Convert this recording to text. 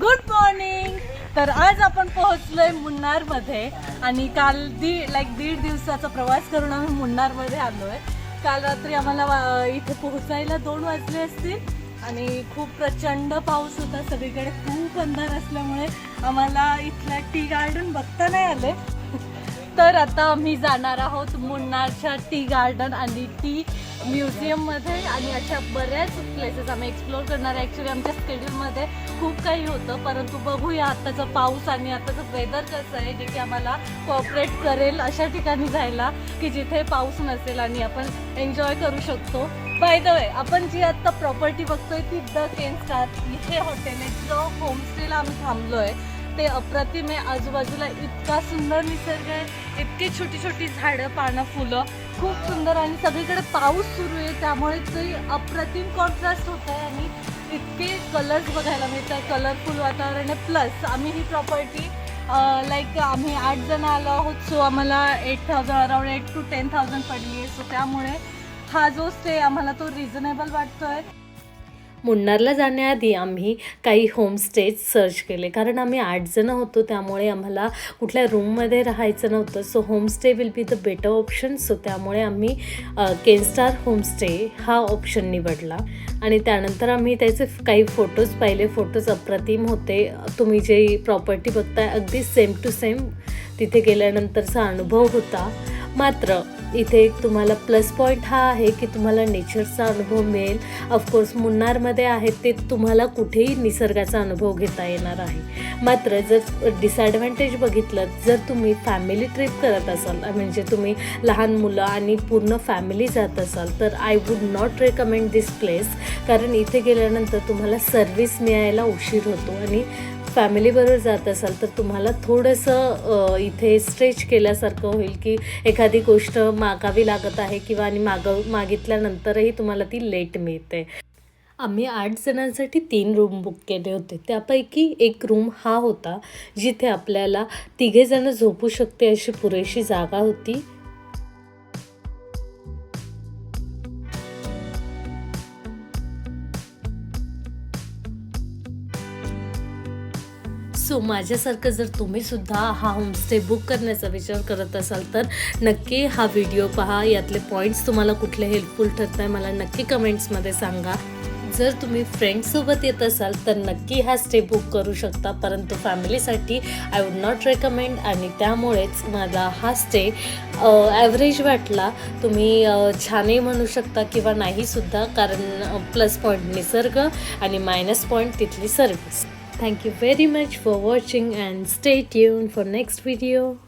Good morning तर आज आपण पोहोचलोय मुन्नारमध्ये आणि काल दी लाईक दीड दिवसाचा प्रवास करून आम्ही मुन्नारमध्ये आलोय. काल रात्री आम्हाला इथे पोहोचायला दोन वाजले असतील आणि खूप प्रचंड पाऊस होता. सगळीकडे खूप अंधार असल्यामुळे आम्हाला इथल्या टी गार्डन बघता नाही आले. तर आता आम्ही जाणार आहोत मुन्नारच्या टी गार्डन आणि टी म्युझियममध्ये आणि अशा बऱ्याच प्लेसेस आम्ही एक्सप्लोअर करणार आहे. ॲक्च्युली आमच्या स्केड्यूलमध्ये खूप काही होतं परंतु बघूया आत्ताचा पाऊस आणि आत्ताचं वेदर कसं आहे जे की आम्हाला कॉपरेट करेल अशा ठिकाणी जायला की जिथे पाऊस नसेल आणि आपण एन्जॉय करू शकतो. बाय द वे आपण जी आत्ता प्रॉपर्टी बघतोय ती द केन स्टार इथे हॉटेल आहे. जो होमस्टेला आम्ही थांबलो आहे ते अप्रतिम आहे. आजूबाजूला इतका सुंदर निसर्ग आहे. इतकी छोटी छोटी झाडं पानं फुलं. खूप सुंदर आणि सगळीकडे पाऊस सुरू आहे. त्यामुळे ते अप्रतिम कॉन्ट्रास्ट होत आहे आणि इतके कलर्स बघायला मिळतात. कलरफुल वातावरण आहे. प्लस आम्ही ही प्रॉपर्टी लाईक आम्ही आठ जण आलो आहोत. सो आम्हाला eight thousand around eight two ten thousand पडली आहे. सो त्यामुळे हा जो स्टे आम्हाला तो रिझनेबल आहे मुन्नारला जाण्याआधी आम्ही काही होमस्टेज सर्च केले. कारण आम्ही आठ जणं होतो त्यामुळे आम्हाला कुठल्या रूममध्ये राहायचं नव्हतं. So homestay will be the better option so त्यामुळे आम्ही केनस्टार होमस्टे हा ऑप्शन निवडला. आणि त्यानंतर आम्ही त्याचे काही फोटोज पाहिले फोटोज अप्रतिम होते. तुम्ही जे प्रॉपर्टी बघताय अगदी सेम टू सेम तिथे गेल्यानंतरचा अनुभव होता. मात्र इथे एक तुम्हाला प्लस पॉईंट हा आहे की तुम्हाला नेचरचा अनुभव मिळेल. ऑफकोर्स मुन्नारमध्ये आहे ते तुम्हाला कुठेही निसर्गाचा अनुभव घेता येणार आहे. मात्र जर डिसॲडव्हान्टेज बघितलं जर तुम्ही फॅमिली ट्रिप करत असाल म्हणजे तुम्ही लहान मुलं आणि पूर्ण फॅमिली जात असाल तर I would not recommend this place कारण इथे गेल्यानंतर तुम्हाला सर्विस मिळायला उशीर होतो आणि फॅमिलीबरोबर जात असाल तर तुम्हाला थोडंसं इथे स्ट्रेच केल्यासारखं होईल की एखादी गोष्ट मागावी लागत आहे किंवा आणि मागव मागितल्यानंतरही तुम्हाला ती लेट मिळते. आम्ही आठ जणांसाठी तीन रूम बुक केले होते. त्यापैकी एक रूम हा होता जिथे आपल्याला तिघेजणं झोपू शकते अशी पुरेशी जागा होती. सो माझ्यासारखं जर तुम्ही सुद्धा हा होमस्टे बुक करण्याचा विचार करत असाल तर नक्की हा व्हिडिओ पहा. यातले पॉईंट्स तुम्हाला कुठले हेल्पफुल ठरत आहे मला नक्की कमेंट्समध्ये सांगा. जर तुम्ही फ्रेंड्ससोबत येत असाल तर नक्की हा स्टे बुक करू शकता. परंतु फॅमिलीसाठी आय वुड नॉट रेकमेंड आणि त्यामुळेच मला हा स्टे ॲव्हरेज वाटला. तुम्ही छानही म्हणू शकता किंवा नाहीसुद्धा कारण प्लस पॉईंट निसर्ग आणि मायनस पॉईंट तिथली service Thank you very much for watching and stay tuned for next video.